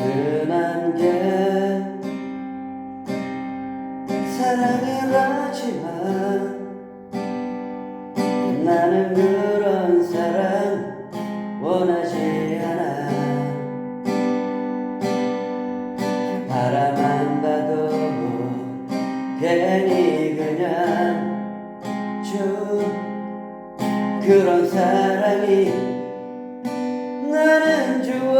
흔한 게 사랑이라지만 나는 그런 사랑 원하지 않아. 바라만 봐도 괜히 그냥 준 그런 사랑이 나는 좋아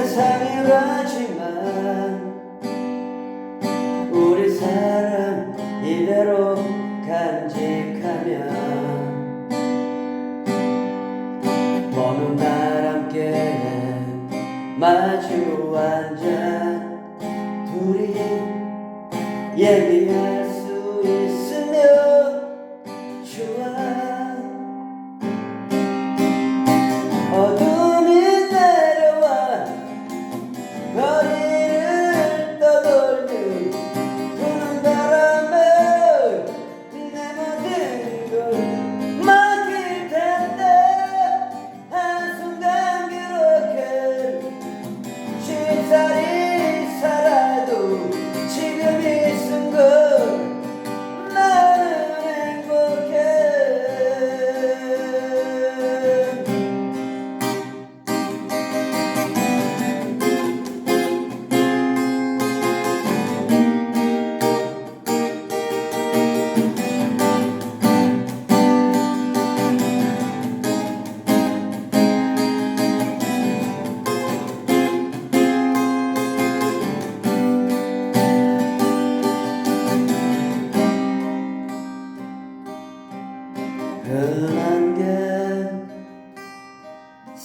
세상이라지만 우리 사랑 이대로 간직하면 날 함께 마주 앉아 둘이 얘기할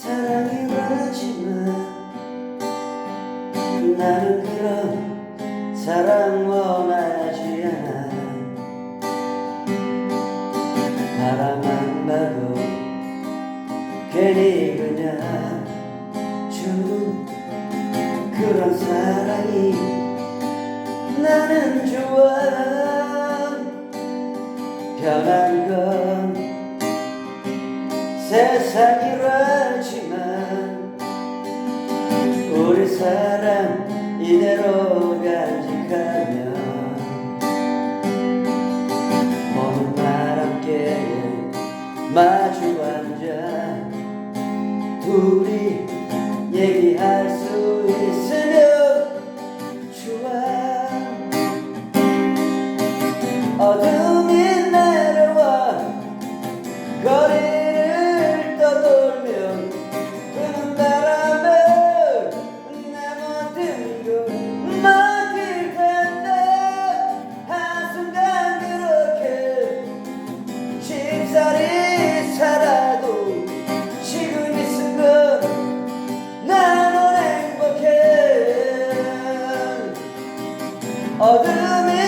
사랑이라지만 나는 그런 사랑 원하지 않아. 바라만 봐도 괜히 그냥 준 그런 사랑이 나는 좋아. 변한 건 세상이라지만 우리 사랑 이대로 간직하면 어느 날 함께 말 살이 살아도 지금 이 순간 나는 행복해. 어둠이